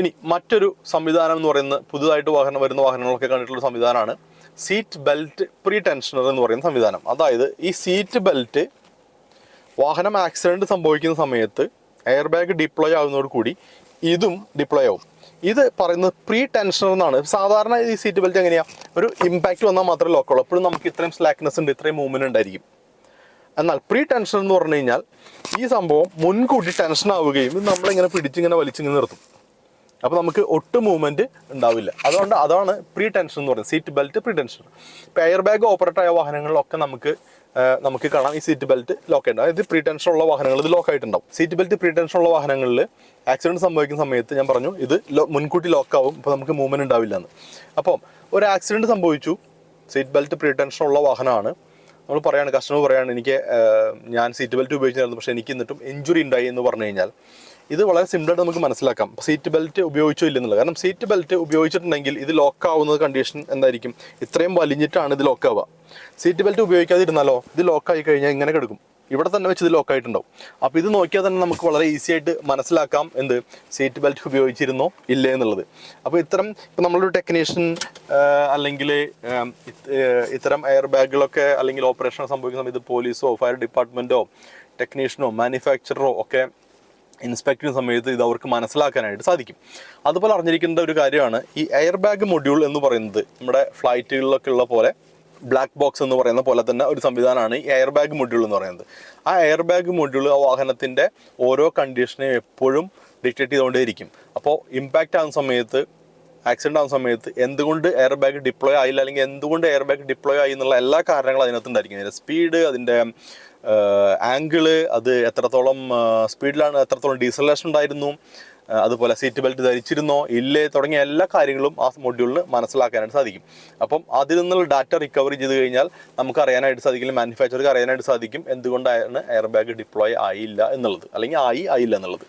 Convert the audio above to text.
ഇനി മറ്റൊരു സംവിധാനം എന്ന് പറയുന്നത് പുതുതായിട്ട് വാഹനം വരുന്ന വാഹനങ്ങളൊക്കെ കണ്ടിട്ടുള്ള സംവിധാനമാണ്. സീറ്റ് ബെൽറ്റ് പ്രീ ടെൻഷനർ എന്ന് പറയുന്ന സംവിധാനം. അതായത് ഈ സീറ്റ് ബെൽറ്റ് വാഹനം ആക്സിഡന്റ് സംഭവിക്കുന്ന സമയത്ത് എയർ ബാഗ് ഡിപ്ലോയ് ആവുന്നതോടുകൂടി ഇതും ഡിപ്ലോയ് ആവും. ഇത് പറയുന്നത് പ്രീ ടെൻഷനർ എന്നാണ്. സാധാരണ ഈ സീറ്റ് ബെൽറ്റ് എങ്ങനെയാണ് ഒരു ഇമ്പാക്റ്റ് വന്നാൽ മാത്രമേ ലോക്കുള്ളൂ എപ്പോഴും നമുക്ക് ഇത്രയും സ്ലാക്ക്നെസ് ഉണ്ട് ഇത്രയും മൂവ്മെന്റ് ഉണ്ടായിരിക്കും. എന്നാൽ പ്രീ ടെൻഷൻ എന്ന് പറഞ്ഞു കഴിഞ്ഞാൽ ഈ സംഭവം മുൻകൂട്ടി ടെൻഷൻ ആവുകയും നമ്മളിങ്ങനെ പിടിച്ചിങ്ങനെ വലിച്ചിങ്ങനെ നിർത്തും. അപ്പോൾ നമുക്ക് ഒട്ടും മൂവ്മെന്റ് ഉണ്ടാവില്ല. അതുകൊണ്ട് അതാണ് പ്രീ ടെൻഷൻ എന്ന് പറയുന്നത്. സീറ്റ് ബെൽറ്റ് പ്രീ ടെൻഷൻ ഇപ്പോൾ എയർ ബാഗ് ഓപ്പറേറ്റ് ആയ വാഹനങ്ങളിലൊക്കെ നമുക്ക് നമുക്ക് കാണാം. ഈ സീറ്റ് ബെൽറ്റ് ലോക്ക് ആയിട്ട് അതായത് പ്രീ ടെൻഷൻ ഉള്ള വാഹനങ്ങൾ ഇത് ലോക്ക് ആയിട്ടുണ്ടാവും. സീറ്റ് ബെൽറ്റ് പ്രീ ടെൻഷൻ ഉള്ള വാഹനങ്ങളിൽ ആക്സിഡന്റ് സംഭവിക്കുന്ന സമയത്ത് ഞാൻ പറഞ്ഞു ഇത് മുൻകൂട്ടി ലോക്ക് ആവും. അപ്പോൾ നമുക്ക് മൂവ്മെന്റ് ഉണ്ടാവില്ല എന്ന്. അപ്പോൾ ഒരു ആക്സിഡന്റ് സംഭവിച്ചു. സീറ്റ് ബെൽറ്റ് പ്രീ ടെൻഷൻ ഉള്ള വാഹനമാണ്. നമ്മൾ പറയാണ് കസ്റ്റമർ പറയാണ് എനിക്ക് ഞാൻ സീറ്റ് ബെൽറ്റ് ഉപയോഗിച്ചിരുന്നു പക്ഷേ എനിക്ക് എന്നിട്ടും ഇഞ്ചുറി ഉണ്ടായി എന്ന് പറഞ്ഞു കഴിഞ്ഞാൽ. ഇത് വളരെ സിമ്പിളായിട്ട് നമുക്ക് മനസ്സിലാക്കാം. സീറ്റ് ബെൽറ്റ് ഉപയോഗിച്ചോ ഇല്ലെന്നുള്ളത്. കാരണം സീറ്റ് ബെൽറ്റ് ഉപയോഗിച്ചിട്ടുണ്ടെങ്കിൽ ഇത് ലോക്ക് ആവുന്നത് കണ്ടീഷൻ എന്തായിരിക്കും? ഇത്രയും വലിഞ്ഞിട്ടാണ് ഇത് ലോക്ക് ആവുക. സീറ്റ് ബെൽറ്റ് ഉപയോഗിക്കാതിരുന്നാലോ ഇത് ലോക്ക് ആയി കഴിഞ്ഞാൽ ഇങ്ങനെ കിടക്കും. ഇവിടെ തന്നെ വെച്ച് ഇത് ലോക്ക് ആയിട്ടുണ്ടാവും. അപ്പോൾ ഇത് നോക്കിയാൽ തന്നെ നമുക്ക് വളരെ ഈസി ആയിട്ട് മനസ്സിലാക്കാം എന്ത്? സീറ്റ് ബെൽറ്റ് ഉപയോഗിച്ചിരുന്നോ ഇല്ലേ എന്നുള്ളത്. അപ്പോൾ ഇത്തരം ഇപ്പം നമ്മളൊരു ടെക്നീഷ്യൻ അല്ലെങ്കിൽ ഇത്തരം എയർ ബാഗുകളൊക്കെ അല്ലെങ്കിൽ ഓപ്പറേഷൻ സംഭവിക്കുന്ന സമയത്ത് പോലീസോ ഫയർ ഡിപ്പാർട്ട്മെന്റോ ടെക്നീഷ്യനോ മാനുഫാക്ചറോ ഒക്കെ ഇൻസ്പെക്ട് ചെയ്യുന്ന സമയത്ത് ഇത് അവർക്ക് മനസ്സിലാക്കാനായിട്ട് സാധിക്കും. അതുപോലെ അറിഞ്ഞിരിക്കേണ്ട ഒരു കാര്യമാണ് ഈ എയർ ബാഗ് മൊഡ്യൂൾ എന്ന് പറയുന്നത് നമ്മുടെ ഫ്ലൈറ്റുകളിലൊക്കെ ഉള്ള പോലെ ബ്ലാക്ക് ബോക്സ് എന്ന് പറയുന്ന പോലെ തന്നെ ഒരു സംവിധാനമാണ് ഈ എയർ ബാഗ് മൊഡ്യൂൾ എന്ന് പറയുന്നത്. ആ എയർ ബാഗ് മൊഡ്യൂൾ ആ വാഹനത്തിന്റെ ഓരോ കണ്ടീഷനെയും എപ്പോഴും ഡിറ്റക്ട് ചെയ്തുകൊണ്ടേയിരിക്കും. അപ്പോൾ ഇമ്പാക്റ്റ് ആകുന്ന സമയത്ത് ആക്സിഡന്റ് ആവുന്ന സമയത്ത് എന്തുകൊണ്ട് എയർ ബാഗ് ഡിപ്ലോയ് ആയില്ല അല്ലെങ്കിൽ എന്തുകൊണ്ട് എയർ ബാഗ് ഡിപ്ലോയ് ആയി എന്നുള്ള എല്ലാ കാരണങ്ങളും അതിനകത്തുണ്ടായിരിക്കും അതിന്റെ സ്പീഡ് അതിന്റെ ആംഗിൾ അത് എത്രത്തോളം സ്പീഡിലാണ് എത്രത്തോളം ഡീസലേഷൻ ഉണ്ടായിരുന്നു അതുപോലെ സീറ്റ് ബെൽറ്റ് ധരിച്ചിരുന്നോ ഇല്ലേ തുടങ്ങിയ എല്ലാ കാര്യങ്ങളും ആ മൊഡ്യൂളിന് മനസ്സിലാക്കാനായിട്ട് സാധിക്കും. അപ്പം അതിൽ നിന്നുള്ള ഡാറ്റ റിക്കവറി ചെയ്ത് കഴിഞ്ഞാൽ നമുക്ക് അറിയാനായിട്ട് സാധിക്കില്ല മാനുഫാക്ചർക്ക് അറിയാനായിട്ട് സാധിക്കും എന്തുകൊണ്ടാണ് എയർ ബാഗ് ഡിപ്ലോയ് ആയില്ല എന്നുള്ളത് അല്ലെങ്കിൽ ആയി ആയില്ല എന്നുള്ളത്.